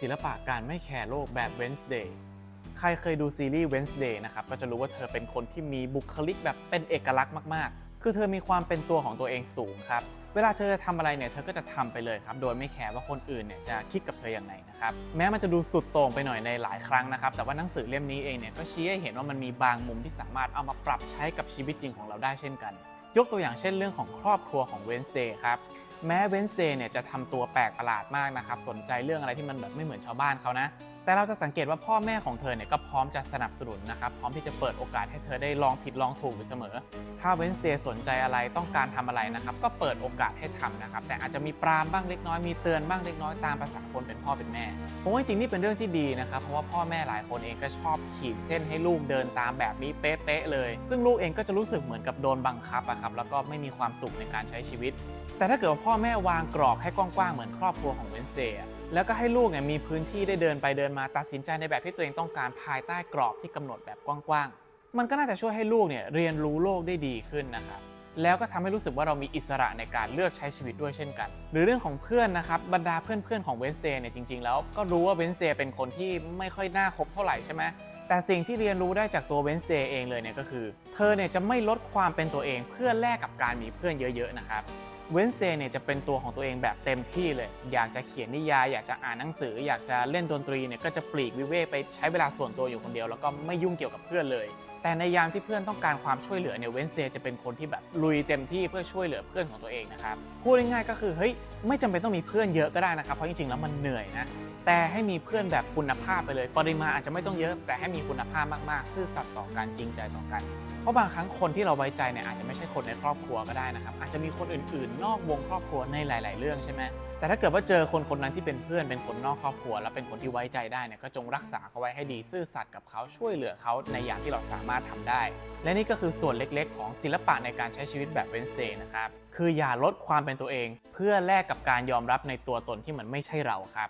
ศิลปะการไม่แคร์โลกแบบ Wednesday ใครเคยดูซีรีส์ Wednesday นะครับ ก็จะรู้ว่าเธอเป็นคนที่มีบุคลิกแบบเป็นเอกลักษณ์มากๆ คือเธอมีความเป็นตัวของตัวเองสูงครับ เวลาเธอจะทำอะไรเนี่ย เธอก็จะทำไปเลยครับ โดยไม่แคร์ว่าคนอื่นเนี่ยจะคิดกับเธออย่างไรนะครับ แม้มันจะดูสุดโต่งไปหน่อยในหลายครั้งนะครับ แต่ว่าหนังสือเล่มนี้เองเนี่ย ก็ชี้ให้เห็นว่ามันมีบางมุมที่สามารถเอามาปรับใช้กับชีวิตจริงของเราได้เช่นกัน ยกตัวอย่างเช่นเรื่องของครอบครัวของ Wednesday ครับ แม้ Wednesday เนี่ยจะทำตัวแปลกประหลาดมากนะครับ สนใจเรื่องอะไรที่มันแบบไม่เหมือนชาวบ้านเขานะ แต่เราจะสังเกตว่าพ่อแม่ของเธอเนี่ยก็พร้อมจะสนับสนุนนะครับ พร้อมที่จะเปิดโอกาสให้เธอได้ลองผิดลองถูกอยู่เสมอ ถ้า Wednesday สนใจอะไรต้องการทำอะไรนะครับ ก็เปิดโอกาสให้ทำนะครับ แต่อาจจะมีปรามบ้างเล็กน้อย มีเตือนบ้างเล็กน้อยตามภาษาคนเป็นพ่อเป็นแม่ผมว่าจริงนี่เป็นเรื่องที่ดีนะครับ เพราะว่าพ่อแม่หลายคนเองก็ชอบขีดเส้นให้ลูกเดินตามแบบนี้เป๊ะๆเลย ซึ่งลูกเองก็จะรู้สึกเหมือนกับโดนบังคับอะครับ แล้วก็ไม่มีความสุขในการใช้ชีวิต แต่ถ้าเกิดว่าพ่อแม่วางกรอบให้กว้างๆเหมือนครอบครัวของ Wednesday อะแล้วก็ให้ลูกเนี่ยมีพื้นที่ได้เดินไปเดินมาตัดสินใจในแบบที่ตัวเองต้องการภายใต้กรอบที่กำหนดแบบกว้างๆ มันก็น่าจะช่วยให้ลูกเนี่ยเรียนรู้โลกได้ดีขึ้นนะครับแล้วก็ทำให้รู้สึกว่าเรามีอิสระในการเลือกใช้ชีวิตด้วยเช่นกัน หรือเรื่องของเพื่อนนะครับบรรดาเพื่อนๆของ Wednesday เนี่ยจริงๆ แล้วก็รู้ว่า Wednesday เป็นคนที่ไม่ค่อยน่าคบเท่าไหร่ใช่ไหมแต่สิ่งที่เรียนรู้ได้จากตัว Wednesday เองเลยเนี่ยก็คือ เธอเนี่ยจะไม่ลดความเป็นตัวเองเพื่อแลกกับการมีเพื่อนเยอะๆนะครับ Wednesday เนี่ยจะเป็นตัวของตัวเองแบบเต็มที่เลย อยากจะเขียนนิยาย อยากจะอ่านหนังสือ อยากจะเล่นดนตรีเนี่ยก็จะปลีกวิเวกไปใช้เวลาส่วนตัวอยู่คนเดียว แล้วก็ไม่ยุ่งเกี่ยวกับเพื่อนเลย แต่ในยามที่เพื่อนต้องการความช่วยเหลือเนี่ย Wednesday จะเป็นคนที่แบบลุยเต็มที่เพื่อช่วยเหลือเพื่อนของตัวเองนะครับพูดง่ายๆก็คือเฮ้ยไม่จำเป็นต้องมีเพื่อนเยอะก็ได้นะครับเพราะจริงๆแล้วมันเหนื่อยนะแต่ให้มีเพื่อนแบบคุณภาพไปเลย ปริมาณอาจจะไม่ต้องเยอะ แต่ให้มีคุณภาพมากๆ ซื่อสัตย์ต่อกันจริงใจต่อกัน เพราะบางครั้งคนที่เราไว้ใจเนี่ยอาจจะไม่ใช่คนในครอบครัวก็ได้นะครับ อาจจะมีคนอื่นๆนอกวงครอบครัวในหลาย ๆ เรื่องใช่ไหมแต่ถ้าเกิดว่าเจอคนคนนั้นที่เป็นเพื่อนเป็นคนนอกครอบครัว และเป็นคนที่ไว้ใจได้เนี่ยก็จงรักษาเขาไว้ให้ดีซื่อสัตย์กับเขาช่วยเหลือเขาในอย่างที่เราสามารถทำได้ และนี่ก็คือส่วนเล็ก ๆ ของศิลปะในการใช้ชีวิตแบบเวนสเตย์นะครับคืออย่าลดความเป็นตัวเอง เพื่อแลกกับการยอมรับในตัวตนที่มันไม่ใช่เราครับ